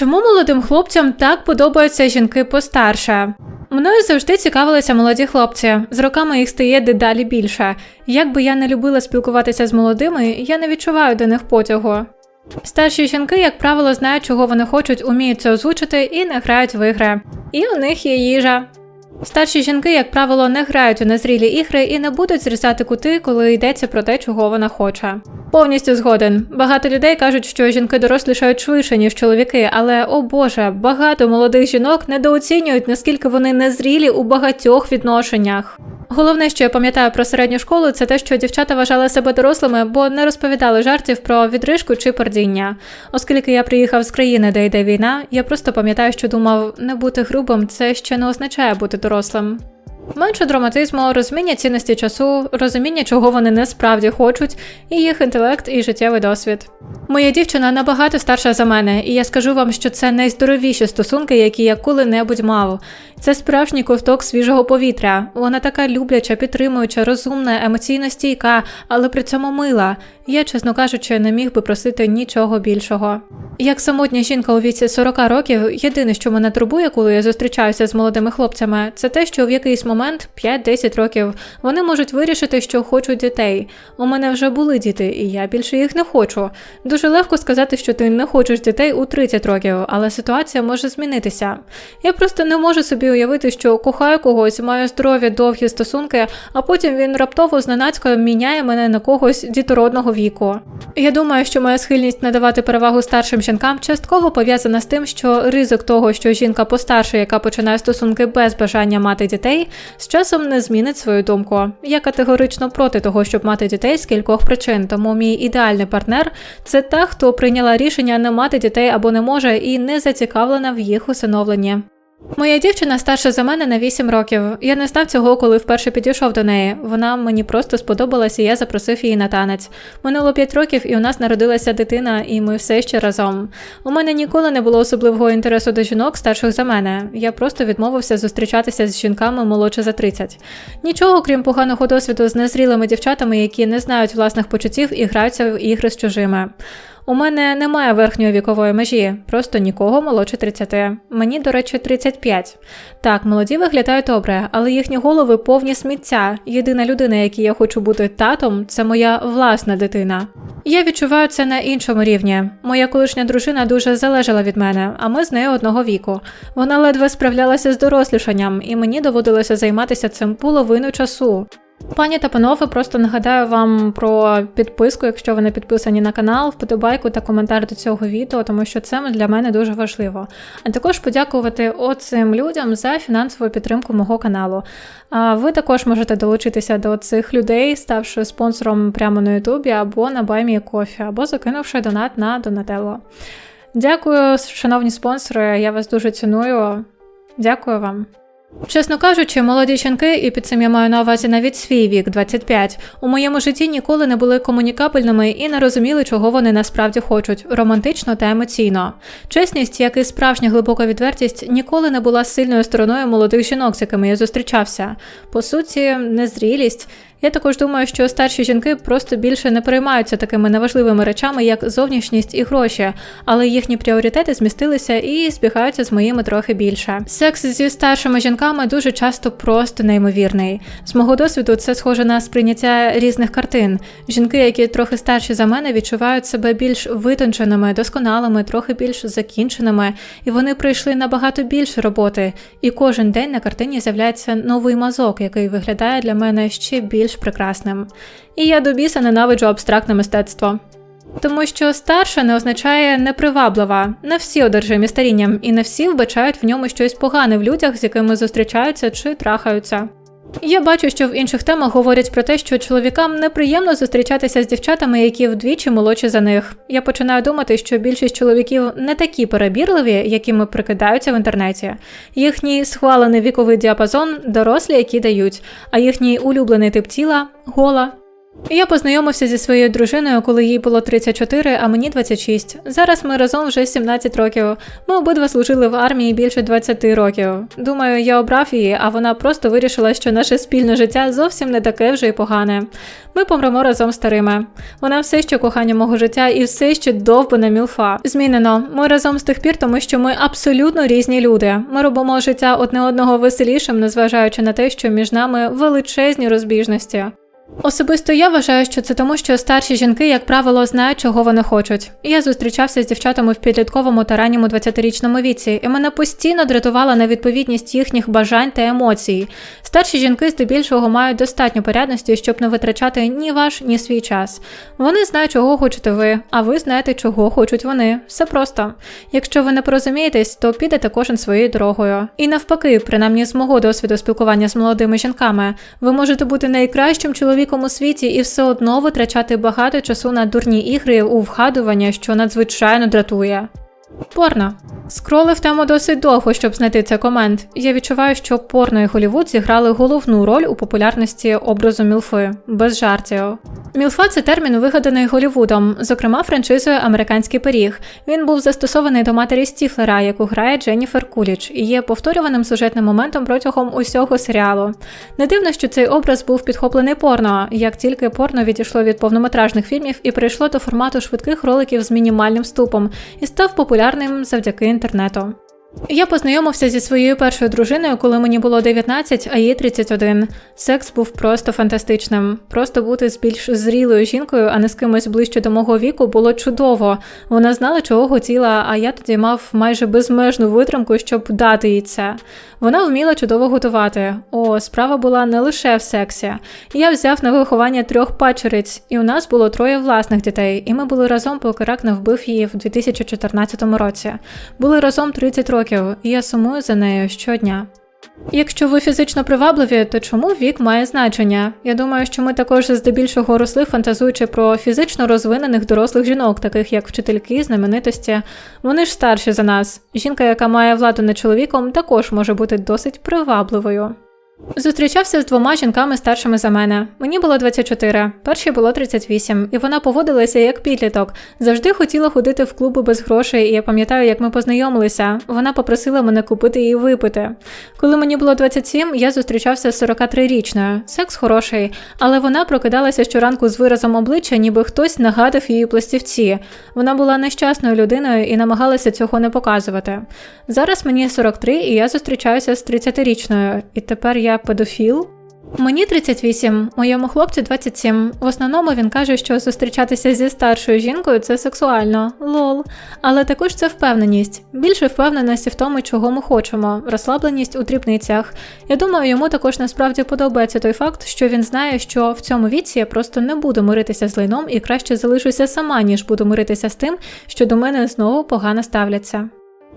Чому молодим хлопцям так подобаються жінки постарше? Мною завжди цікавилися молоді хлопці. З роками їх стає дедалі більше. Як би я не любила спілкуватися з молодими, я не відчуваю до них потягу. Старші жінки, як правило, знають, чого вони хочуть, уміють це озвучити і не грають в ігри. І у них є їжа. Старші жінки, як правило, не грають у незрілі ігри і не будуть зрізати кути, коли йдеться про те, чого вона хоче. Повністю згоден. Багато людей кажуть, що жінки дорослішають швидше, ніж чоловіки, але о Боже, багато молодих жінок недооцінюють, наскільки вони незрілі у багатьох відношеннях. Головне, що я пам'ятаю про середню школу, це те, що дівчата вважали себе дорослими, бо не розповідали жартів про відрижку чи пердіння. Оскільки я приїхав з країни, де йде війна, я просто пам'ятаю, що думав, не бути грубим це ще не означає бути дорослим. Менше драматизму, розуміння цінності часу, розуміння, чого вони насправді хочуть, і їх інтелект і життєвий досвід. Моя дівчина набагато старша за мене, і я скажу вам, що це найздоровіші стосунки, які я коли-небудь мав. Це справжній ковток свіжого повітря. Вона така любляча, підтримуюча, розумна, емоційно стійка, але при цьому мила. Я, чесно кажучи, не міг би просити нічого більшого. Як самотня жінка у віці 40 років, єдине, що мене турбує, коли я зустрічаюся з молодими хлопцями, це те, що в якийсь момент, 5-10 років, вони можуть вирішити, що хочуть дітей. У мене вже були діти, і я більше їх не хочу. Дуже легко сказати, що ти не хочеш дітей у 30 років, але ситуація може змінитися. Я просто не можу собі уявити, що кохаю когось, маю здорові довгі стосунки, а потім він раптово зненацька міняє мене на когось дітородного віку. Я думаю, що моя схильність надавати перевагу старшим жінкам частково пов'язана з тим, що ризик того, що жінка постарше, яка починає стосунки без бажання мати дітей, з часом не змінить свою думку. Я категорично проти того, щоб мати дітей з кількох причин, тому мій ідеальний партнер це та, хто прийняла рішення не мати дітей або не може і не зацікавлена в їх усиновленні. Моя дівчина старша за мене на 8 років. Я не знав цього, коли вперше підійшов до неї. Вона мені просто сподобалася, і я запросив її на танець. Минуло 5 років, і у нас народилася дитина, і ми все ще разом. У мене ніколи не було особливого інтересу до жінок старших за мене. Я просто відмовився зустрічатися з жінками молодше за 30. Нічого, крім поганого досвіду з незрілими дівчатами, які не знають власних почуттів і граються в ігри з чужими. У мене немає верхньої вікової межі, просто нікого молодше 30. Мені, до речі, 35. Так, молоді виглядають добре, але їхні голови повні сміття. Єдина людина, якій я хочу бути татом, це моя власна дитина. Я відчуваю це на іншому рівні. Моя колишня дружина дуже залежала від мене, а ми з нею одного віку. Вона ледве справлялася з дорослішанням, і мені доводилося займатися цим половину часу. Пані та панове, просто нагадаю вам про підписку, якщо ви не підписані на канал, вподобайку та коментар до цього відео, тому що це для мене дуже важливо. А також подякувати оцим людям за фінансову підтримку мого каналу. А ви також можете долучитися до цих людей, ставши спонсором прямо на Ютубі або на Баймі Кофі, або закинувши донат на Донателло. Дякую, шановні спонсори, я вас дуже ціную. Дякую вам. Чесно кажучи, молоді жінки, і під цим я маю на увазі навіть свій вік, 25, у моєму житті ніколи не були комунікабельними і не розуміли, чого вони насправді хочуть романтично та емоційно. Чесність, як і справжня глибока відвертість, ніколи не була сильною стороною молодих жінок, з якими я зустрічався. По суті, незрілість. Я також думаю, що старші жінки просто більше не переймаються такими неважливими речами, як зовнішність і гроші, але їхні пріоритети змістилися і збігаються з моїми трохи більше. Секс зі старшими жінками дуже часто просто неймовірний. З мого досвіду це схоже на сприйняття різних картин. Жінки, які трохи старші за мене, відчувають себе більш витонченими, досконалими, трохи більш закінченими, і вони пройшли набагато більше роботи. І кожен день на картині з'являється новий мазок, який виглядає для мене ще більш прекрасним. І я до біса ненавиджу абстрактне мистецтво. Тому що старша не означає неприваблива. Не всі одержимі старінням, і не всі вбачають в ньому щось погане в людях, з якими зустрічаються чи трахаються. Я бачу, що в інших темах говорять про те, що чоловікам неприємно зустрічатися з дівчатами, які вдвічі молодші за них. Я починаю думати, що більшість чоловіків не такі перебірливі, якими прикидаються в інтернеті. Їхній схвалений віковий діапазон дорослі, які дають, а їхній улюблений тип тіла гола. Я познайомився зі своєю дружиною, коли їй було 34, а мені 26. Зараз ми разом вже 17 років. Ми обидва служили в армії більше 20 років. Думаю, я обрав її, а вона просто вирішила, що наше спільне життя зовсім не таке вже й погане. Ми помремо разом старими. Вона все ще кохання мого життя і все ще довбана мілфа. Змінено. Ми разом з тих пір, тому що ми абсолютно різні люди. Ми робимо життя одне одного веселішим, незважаючи на те, що між нами величезні розбіжності. Особисто я вважаю, що це тому, що старші жінки, як правило, знають, чого вони хочуть. Я зустрічався з дівчатами в підлітковому та ранньому 20-річному віці, і мене постійно дратувала невідповідність їхніх бажань та емоцій. Старші жінки здебільшого мають достатньо порядності, щоб не витрачати ні ваш, ні свій час. Вони знають, чого хочете ви, а ви знаєте, чого хочуть вони. Все просто. Якщо ви не порозумієтесь, то підете кожен своєю дорогою. І навпаки, принаймні з мого досвіду спілкування з молодими жінками, ви можете бути найкращим чоловіком у світі і все одно витрачати багато часу на дурні ігри у вгадування, що надзвичайно дратує. Порно. Скролив тему досить довго, щоб знайти цей комент. Я відчуваю, що порно і Голівуд зіграли головну роль у популярності образу Мілфи, без жартів. Мілфа це термін вигаданий Голівудом, зокрема франшизою Американський пиріг. Він був застосований до матері Стіфлера, яку грає Дженніфер Куліч, і є повторюваним сюжетним моментом протягом усього серіалу. Не дивно, що цей образ був підхоплений порно, як тільки порно відійшло від повнометражних фільмів і перейшло до формату швидких роликів з мінімальним вступом і став популярним завдяки інтернету. Я познайомився зі своєю першою дружиною, коли мені було 19, а їй 31. Секс був просто фантастичним. Просто бути з більш зрілою жінкою, а не з кимось ближче до мого віку, було чудово. Вона знала, чого хотіла, а я тоді мав майже безмежну витримку, щоб дати їй це. Вона вміла чудово готувати. О, справа була не лише в сексі. Я взяв на виховання трьох пачериць, і у нас було троє власних дітей, і ми були разом, поки рак не вбив її в 2014 році. Були разом 30 років, і я сумую за нею щодня. Якщо ви фізично привабливі, то чому вік має значення? Я думаю, що ми також здебільшого росли, фантазуючи про фізично розвинених дорослих жінок, таких як вчительки, знаменитості. Вони ж старші за нас. Жінка, яка має владу над чоловіком, також може бути досить привабливою. Зустрічався з двома жінками старшими за мене. Мені було 24, першій було 38, і вона поводилася як підліток. Завжди хотіла ходити в клуби без грошей, і я пам'ятаю, як ми познайомилися. Вона попросила мене купити її випити. Коли мені було 27, я зустрічався з 43-річною. Секс хороший, але вона прокидалася щоранку з виразом обличчя, ніби хтось нагадав її пластівці. Вона була нещасною людиною і намагалася цього не показувати. Зараз мені 43, і я зустрічаюся з 30-річною, і тепер я педофіл. Мені 38, моєму хлопцю 27. В основному він каже, що зустрічатися зі старшою жінкою це сексуально, лол. Але також це впевненість. Більше впевненості в тому, чого ми хочемо, розслабленість у дрібницях. Я думаю, йому також насправді подобається той факт, що він знає, що в цьому віці я просто не буду миритися з лайном і краще залишуся сама, ніж буду миритися з тим, що до мене знову погано ставляться.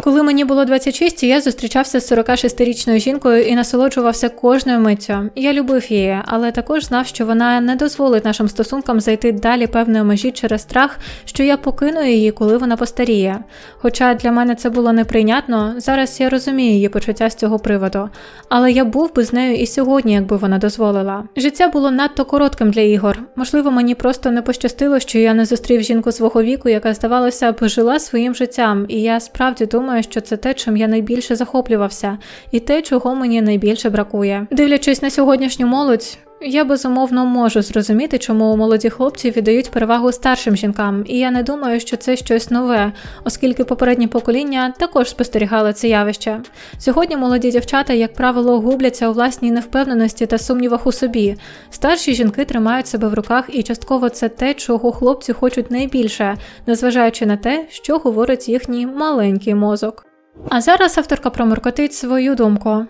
Коли мені було 26, я зустрічався з 46-річною жінкою і насолоджувався кожною миттю. Я любив її, але також знав, що вона не дозволить нашим стосункам зайти далі певної межі через страх, що я покину її, коли вона постаріє. Хоча для мене це було неприйнятно, зараз я розумію її почуття з цього приводу. Але я був би з нею і сьогодні, якби вона дозволила. Життя було надто коротким для ігор. Можливо, мені просто не пощастило, що я не зустрів жінку свого віку, яка здавалося б жила своїм життям, і я справді думаю, що це те, чим я найбільше захоплювався, і те, чого мені найбільше бракує. Дивлячись на сьогоднішню молодь. Я безумовно можу зрозуміти, чому молоді хлопці віддають перевагу старшим жінкам, і я не думаю, що це щось нове, оскільки попередні покоління також спостерігали це явище. Сьогодні молоді дівчата, як правило, губляться у власній невпевненості та сумнівах у собі. Старші жінки тримають себе в руках, і частково це те, чого хлопці хочуть найбільше, незважаючи на те, що говорить їхній маленький мозок. А зараз авторка проморкотить свою думку.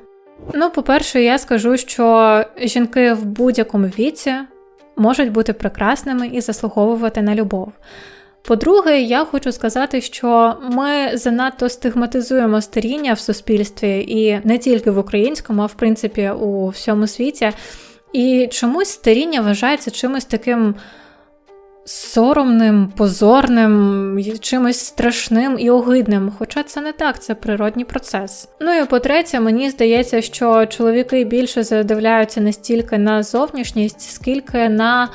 Ну, по-перше, я скажу, що жінки в будь-якому віці можуть бути прекрасними і заслуговувати на любов. По-друге, я хочу сказати, що ми занадто стигматизуємо старіння в суспільстві і не тільки в українському, а в принципі у всьому світі. І чомусь старіння вважається чимось таким соромним, позорним, чимось страшним і огидним. Хоча це не так, це природній процес. Ну і по-третє, мені здається, що чоловіки більше задивляються не стільки на зовнішність, скільки на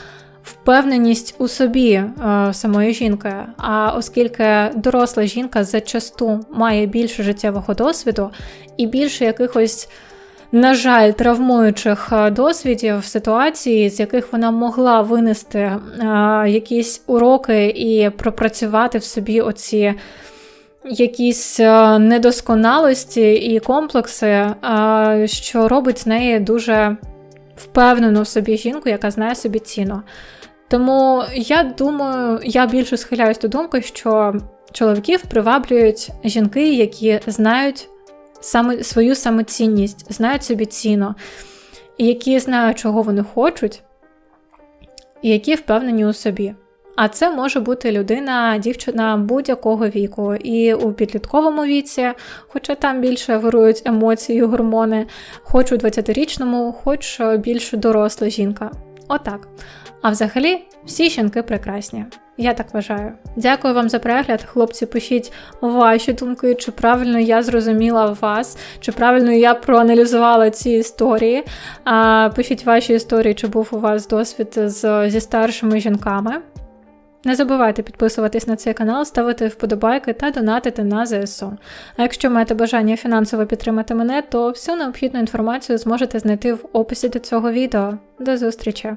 впевненість у собі е, самої жінки. А оскільки доросла жінка зачасту має більше життєвого досвіду і більше якихось. На жаль, травмуючих е, досвідів ситуації, з яких вона могла винести е, якісь уроки і пропрацювати в собі оці якісь е, недосконалості і комплекси, що робить з неї дуже впевнену в собі жінку, яка знає собі ціну. Тому я думаю, я більше схиляюсь до думки, що чоловіків приваблюють жінки, які знають саме свою самоцінність, знають собі ціну, які знають, чого вони хочуть, і які впевнені у собі. А це може бути людина, дівчина будь-якого віку, і у підлітковому віці, хоча там більше вирують емоції, гормони, хоч у 20-річному, хоч більш доросла жінка. Отак. А взагалі, всі жінки прекрасні. Я так вважаю. Дякую вам за перегляд. Хлопці, пишіть ваші думки, чи правильно я зрозуміла вас, чи правильно я проаналізувала ці історії. А, Пишіть ваші історії, чи був у вас досвід з, зі старшими жінками. Не забувайте підписуватись на цей канал, ставити вподобайки та донатити на ЗСУ. А якщо маєте бажання фінансово підтримати мене, то всю необхідну інформацію зможете знайти в описі до цього відео. До зустрічі!